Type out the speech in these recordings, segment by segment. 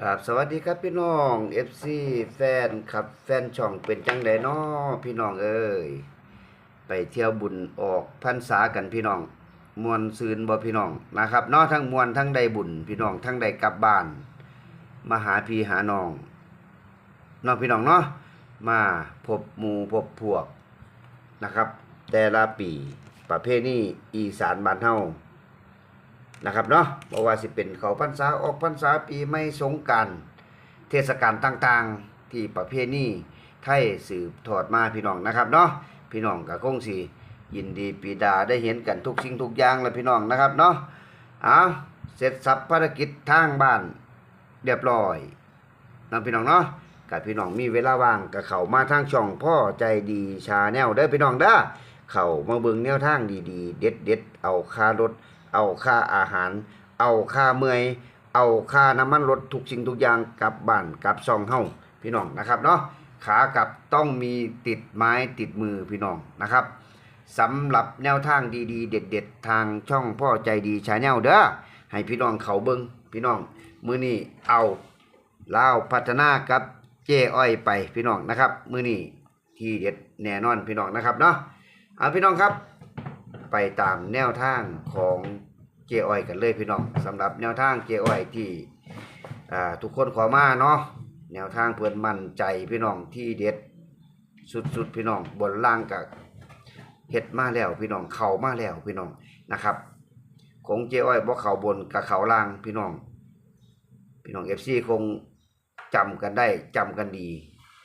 ครับสวัสดีครับพี่น้อง FC แฟนครับแฟนช่องเป็นจังไดน้อพี่น้องเอ้ยไปเที่ยวบุญออกพรรษากันพี่น้อง มวนซืนบ่พี่น้องนะครับนาะทั้งมวนทั้งได้บุญพี่น้องทั้งได้กลับบ้านมาหาพี่หาน้องเนาะพี่น้องเนาะมาพบหมู่พบพวกนะครับ แต่ละปีประเภทนี้อีสานบ้านเฮา นะครับเนาะบ่ว่าสิเป็นเขาพรรษาออกพรรษาปีใหม่สงกานต์เทศกาลต่างๆที่ประเพณีไทยสืบทอดมาพี่น้องนะครับเนาะพี่น้องก็คงสิยินดีปีดาได้เห็นกันทุกสิ่งทุกอย่างแล้วพี่น้องนะครับเนาะเอาเสร็จสับภารกิจทางบ้านเรียบร้อยน้องพี่น้องเนาะกับพี่น้องมีเวลาว่างก็เขามาทางช่องพ่อใจดีชาแนลเด้พี่น้องเด้เขามาเบิ่งแนวทางดีๆ เด็ดๆเอาคารถ เอาค่าอาหาร เอาค่าเมื่อย เอาค่าน้ำมันรถทุกสิ่งทุกอย่างกลับบ้านกลับซองเฮาพี่น้องนะครับเนาะขากลับต้องมีติดไม้ติดมือพี่น้องนะครับสำหรับแนวทางดีๆ เด็ด ๆ ทางช่องพ่อใจดีชาแนลเด้อให้พี่น้องเขาเบิงพี่น้องมือนี้เอาลาวพัฒนากับเจ้อ้อยไปพี่น้องนะครับ มือนี้ที่เด็ดแน่นอนพี่น้องนะครับเนาะเอาพี่น้องครับ ไปตามแนวทางของเจอ้อยกันเลยพี่น้องสำหรับแนวทางเจอ้อยที่ทุกคนขอมาเนาะแนวทางเพื่อนมั่นใจพี่น้องที่เด็ดสุดๆพี่น้องบนล่างกับเฮ็ดมาแล้วพี่น้องเข่ามาแล้วพี่น้องนะครับ ของเจอ้อยบ่เข่าบนกับเข่าล่างพี่น้อง พี่น้อง FC คงจำกันได้จำกันดี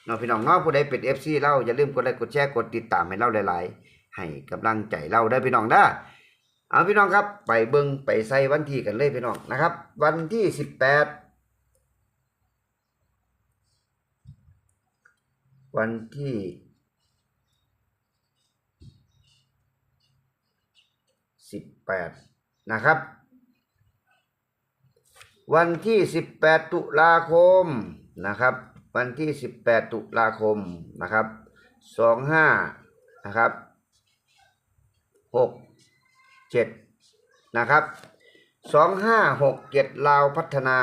เนาะพี่น้องเนาะผู้ใดเป็น FC เล่าอย่าลืมกดไลค์กดแชร์กดติดตามให้เล่าหลายๆ ให้กำลังใจเราได้พี่น้องได้อเอาพี่น้องครับ ไปเบิงไปใส่วันที่กันเลยพี่น้องนะครับ วันที่สิบแปดวันที่สิบแปดนะครับ วันที่สิบแปดตุลาคมนะครับ วันที่สิบแปดตุลาคมนะครับสองห้านะครับ หกเจ็ดนะครับสองห้าหกเจ็ดลาวพัฒนา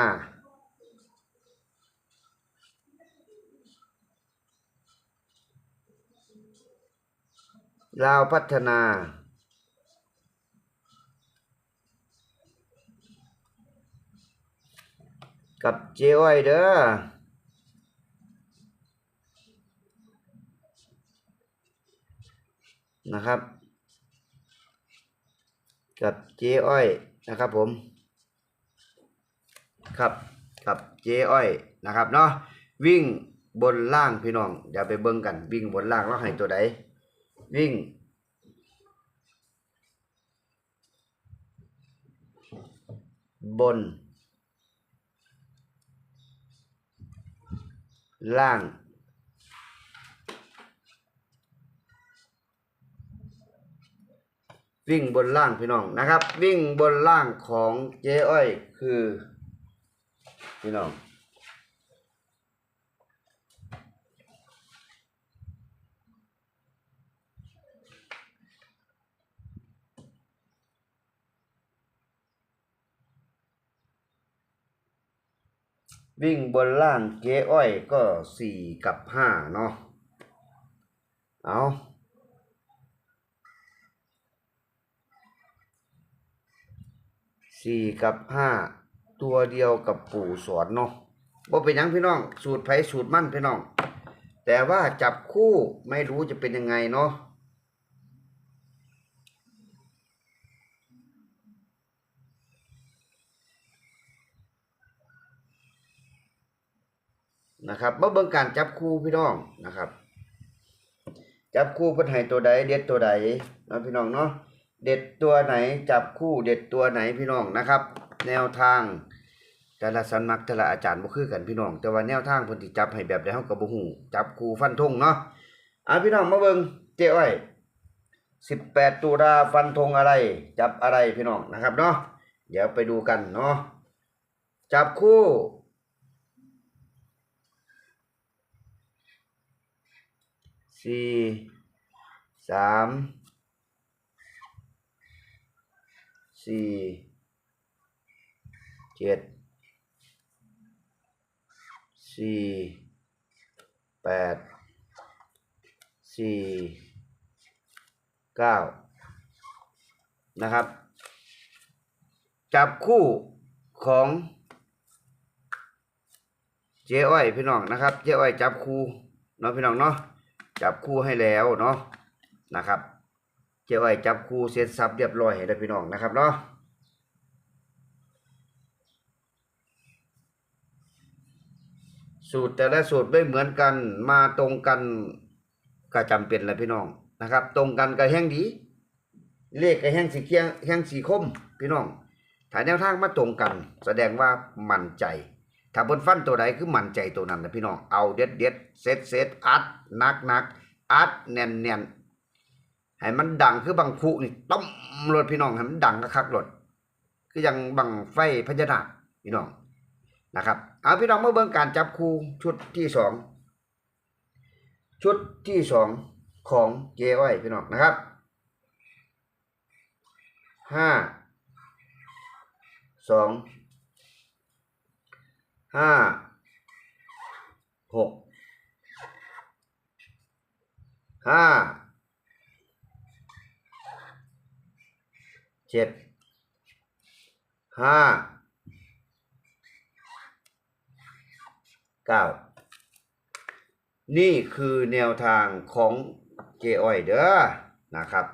ลาวพัฒนา กับเจ้อ้อยเด้อนะครับ กับเจ๊อ้อยนะครับผม ครับกับเจ๊อ้อยนะครับเนาะวิ่งบนล่างพี่น้องเดี๋ยวไปเบิ่งกัน วิ่งบนล่างแล้วให้ตัวใดวิ่ง บน ล่าง วิ่งบนล่างพี่น้องนะครับ วิ่งบนล่างของเจ๊อ้อยคือพี่น้องวิ่งบนล่างเจ๊อ้อยก็สี่กับห้าเนาะเอา สี่กับห้าตัวเดียวกับปู่สอนเนาะว่าเป็นยังพี่น้อง สูตรไผสูตรมั่นพี่น้อง แต่ว่าจับคู่ไม่รู้จะเป็นยังไงเนาะนะครับมาเบิ่งการจับคู่พี่น้องนะครับ จับคู่เพิ่นให้ตัวใดเด็ดตัวใดนะพี่น้องเนาะ เด็ดตัวไหนจับคู่เด็ดตัวไหนพี่น้องนะครับ แนวทางแต่ละสันมักแต่ละอาจารย์บ่คือกันพี่น้อง แต่ว่าแนวทางเพิ่นสิจับให้แบบใดเฮาก็บ่ฮู้จับคู่ฟันธงเนาะอะพี่น้องมาเบิ่งเจ้อ้อย18ตุลาฟันธงอะไร จับอะไรพี่น้องนะครับเนาะเดี๋ยวไปดูกันเนาะจับคู่สี่สาม สี่เจ็ดสี่แปดสี่เก้านะครับ จับคู่ของเจ๊อ้อยพี่น้องนะครับ เจ๊อ้อยจับคู่เนาะพี่น้องเนาะจับคู่ให้แล้วเนาะนะครับ เจ๊อ้อยจับคู่เสร็จสับเรียบร้อยให้ได้วพี่น้องนะครับเนาะสูตรแต่ละสูตรไม่เหมือนกันมาตรงกันก็จำเป็นแหละพี่น้องนะครับ ตรงกันก็แห้งดี เลขก็แห้งสีเคียงแห้งสีคมพี่น้องถ้าแนวทางมาตรงกัน แสดงว่ามั่นใจถ้าบนฟันตัวใดคือมั่นใจตัวนั้นนะพี่น้องเอาเด็ดเด็ดเซตเซตอัดนักนักอัดแน่นแน่น ให้มันดังคือบางพุนี่ต้มรถพี่น้องให้มันดังคักรถคือยังบังไฟพญานาคพี่น้องนะครับเอาพี่น้องมาเบิ่งการจับคู่ชุดที่สองชุดที่สองของเจอ้อยพี่น้องนะครับห้าสองห้าหกห้า เจ็ดห้าเก้านี่คือแนวทางของเจอ้อยเด้อนะครับ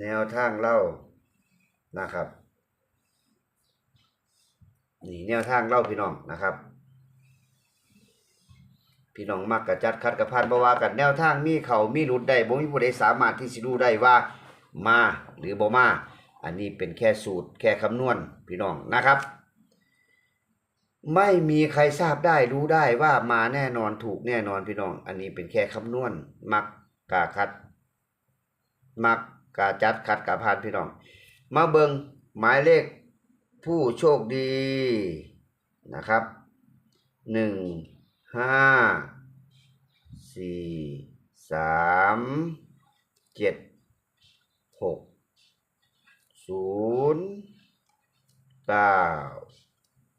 แนวทางเล่านะครับ นี่แนวทางเล่าพี่น้องนะครับ พี่น้องมักกระจัดคัดกระพันบ่ว่ากันแนวทางมีเขามีหลุดได้บ่มีผู้ใดสามารถที่สิรู้ได้ว่า มาหรือบ่มา อันนี้เป็นแค่สูตรแค่คำนวณพี่น้องนะครับ ไม่มีใครทราบได้รู้ได้ว่ามาแน่นอนถูกแน่นอนพี่น้อง อันนี้เป็นแค่คำนวณมักกาคัด มักกาจัดคัดกาพานพี่น้อง มาเบิงหมายเลขผู้โชคดีนะครับหนึ่งห้าสี่สามเจ็ด หกศูนย์เก้า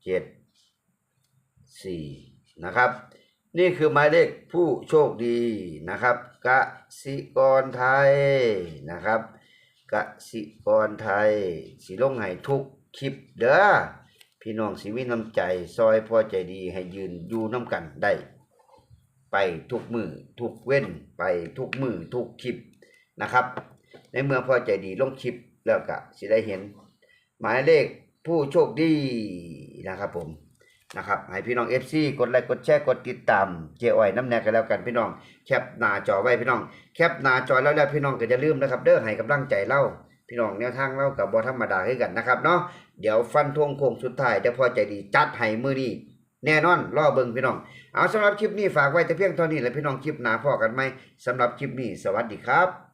เจ็ดสี่นะครับ นี่คือหมายเลขผู้โชคดีนะครับกสิกรไทยนะครับกสิกรไทยสิลงให้ทุกคลิปเด้อพี่น้องสิมีน้ำใจ ซอยพอใจดีให้ยืนอยู่น้ำกันได้ ไปทุกมือทุกเว้นไปทุกมือทุกคลิปนะครับ ในเมื่อพอใจดีลงคลิปแล้วก็สิได้เห็น หมายเลขผู้โชคดีนะครับผมนะครับให้พี่น้อง FC กดไลค์กดแชร์กดติดตามเจอ้อยน้ำแนกกันแล้วกันพี่น้อง แคปหน้าจอไว้พี่น้อง แคปหน้าจอแล้วแล้วพี่น้องก็จะลืมนะครับ เด้อให้กำลังใจเล่าพี่น้องแนวทางเล่ากับบอธรรมดาให้กันนะครับเนาะเดี๋ยวฟันทงโค้งสุดท้ายเดี๋ยวพอใจดีจัดให้มือนี้แน่นอนรอเบิ่งพี่น้อง เอาสำหรับคลิปนี้ฝากไว้แต่เพียงเท่านี้แหละพี่น้องคลิปหน้าพอกันไหมสำหรับคลิปนี้สวัสดีครับ